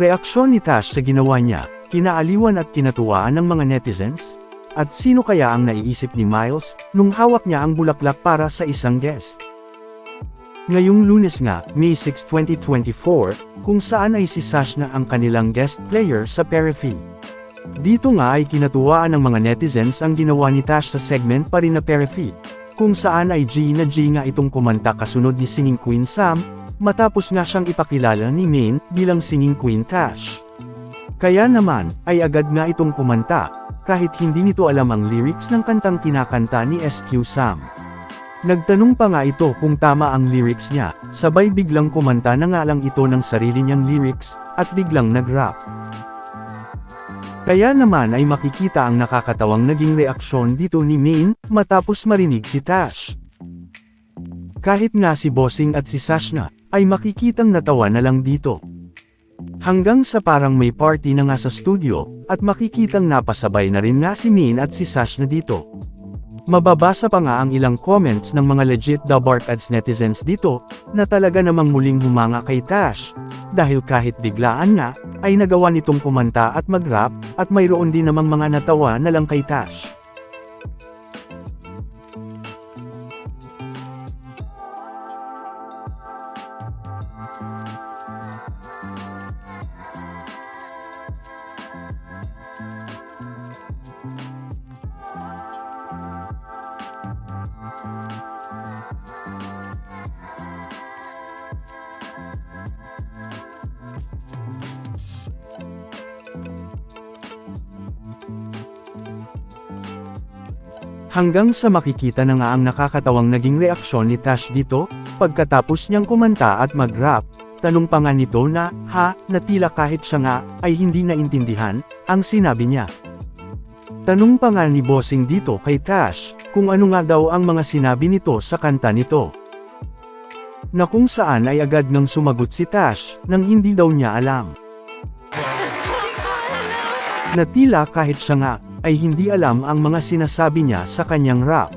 Reaksyon ni Tash sa ginawa niya, kinaaliwan at kinatuwaan ng mga netizens? At sino kaya ang naiisip ni Miles, nung hawak niya ang bulaklak para sa isang guest? Ngayong lunes nga, May 6, 2024, kung saan ay si Sash na ang kanilang guest player sa Perifee. Dito nga ay kinatuwaan ng mga netizens ang ginawa ni Tash sa segment pa rin na Perifee, kung saan ay G na G nga itong kumanta kasunod ni Singing Queen Sam, matapos nga siyang ipakilala ni Main bilang Singing Queen Tash. Kaya naman, ay agad nga itong kumanta, kahit hindi nito alam ang lyrics ng kantang kinakanta ni SQ Sam. Nagtanong pa nga ito kung tama ang lyrics niya, sabay biglang kumanta na nga lang ito ng sarili niyang lyrics, at biglang nag-rap. Kaya naman ay makikita ang nakakatawang naging reaksyon dito ni Main, matapos marinig si Tash. Kahit nga si Bossing at si Sash na, ay makikitang natawa na lang dito. Hanggang sa parang may party na nga sa studio, at makikitang napasabay na rin nga si Min at si Sash na dito. Mababasa pa nga ang ilang comments ng mga legit The Bark Ads netizens dito, na talaga namang muling humanga kay Tash. Dahil kahit biglaan nga, ay nagawa nitong kumanta at mag-rap, at mayroon din namang mga natawa na lang kay Tash. Hanggang sa makikita na nga ang nakakatawang naging reaksyon ni Tash dito, pagkatapos niyang kumanta at mag-rap, tanong pa nga nito na, ha, na tila kahit siya nga, ay hindi naintindihan, ang sinabi niya. Tanong pa nga ni Bossing dito kay Tash, kung ano nga daw ang mga sinabi nito sa kanta nito. Na kung saan ay agad ngang sumagot si Tash, nang hindi daw niya alam. Na tila kahit siya nga, ay hindi alam ang mga sinasabi niya sa kanyang rap.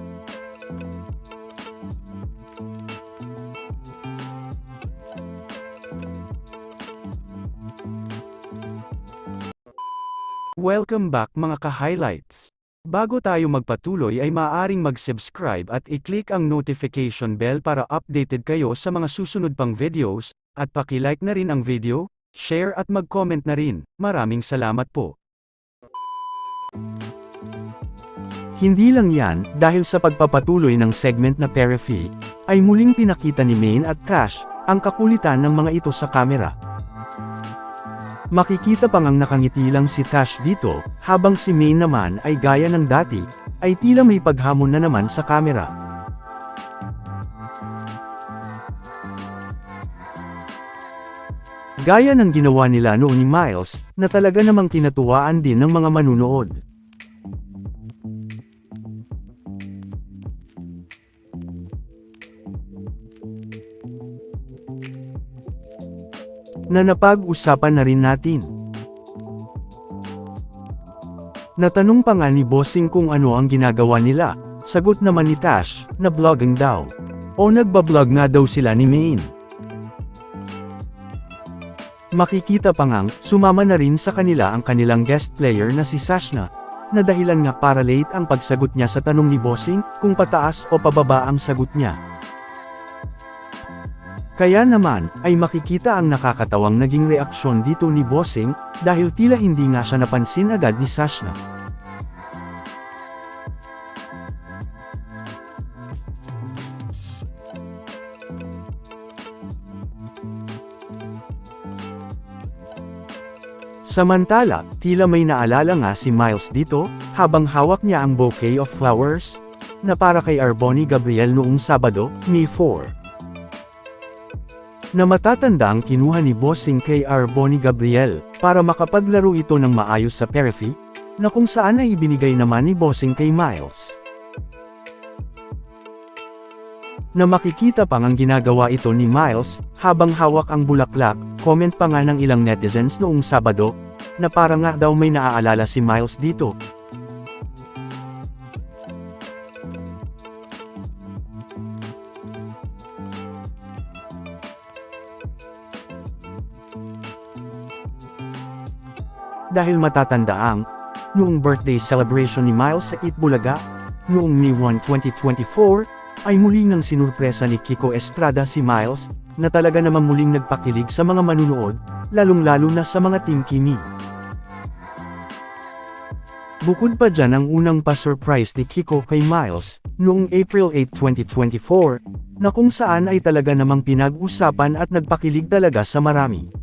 Welcome back mga ka-highlights. Bago tayo magpatuloy ay maaaring mag-subscribe at i-click ang notification bell para updated kayo sa mga susunod pang videos, at paki-like na rin ang video, share at mag-comment na rin. Maraming salamat po. Hindi lang yan, dahil sa pagpapatuloy ng segment na Perifee, ay muling pinakita ni Main at Tash, ang kakulitan ng mga ito sa kamera. Makikita pang ang nakangiti lang si Tash dito, habang si Main naman ay gaya ng dati, ay tila may paghamon na naman sa kamera. Gaya ng ginawa nila noon ni Miles, na talaga namang kinatuwaan din ng mga manunood. na napag-usapan na rin natin. Natanong pa nga ni Bossing kung ano ang ginagawa nila, sagot naman ni Tash, na vlogging daw. O nagbablog nga daw sila ni Main. Makikita pa ngang, sumama na rin sa kanila ang kanilang guest player na si Sashna, na dahilan nga para late ang pagsagot niya sa tanong ni Bossing, kung pataas o pababa ang sagot niya. Kaya naman, ay makikita ang nakakatawang naging reaksyon dito ni Bossing, dahil tila hindi nga siya napansin agad ni Sashna. Samantala, tila may naalala nga si Miles dito, habang hawak niya ang bouquet of flowers, na para kay Arboni Gabriel noong Sabado, May 4 na matatanda ang kinuha ni Bossing kay Arboni Gabriel, para makapaglaro ito ng maayos sa Perifee, na kung saan ay ibinigay naman ni Bossing kay Miles. Na makikita pang ang ginagawa ito ni Miles, habang hawak ang bulaklak, comment pa nga ng ilang netizens noong Sabado, na para nga daw may naaalala si Miles dito, dahil matatandaang, noong birthday celebration ni Miles sa Itbulaga, noong May 1, 2024, ay muli nang sinurpresa ni Kiko Estrada si Miles, na talaga namang muling nagpakilig sa mga manunood, lalong-lalo na sa mga Team Kimi. Bukod pa dyan ang unang pa-surprise ni Kiko kay Miles, noong April 8, 2024, na kung saan ay talaga namang pinag-usapan at nagpakilig talaga sa marami.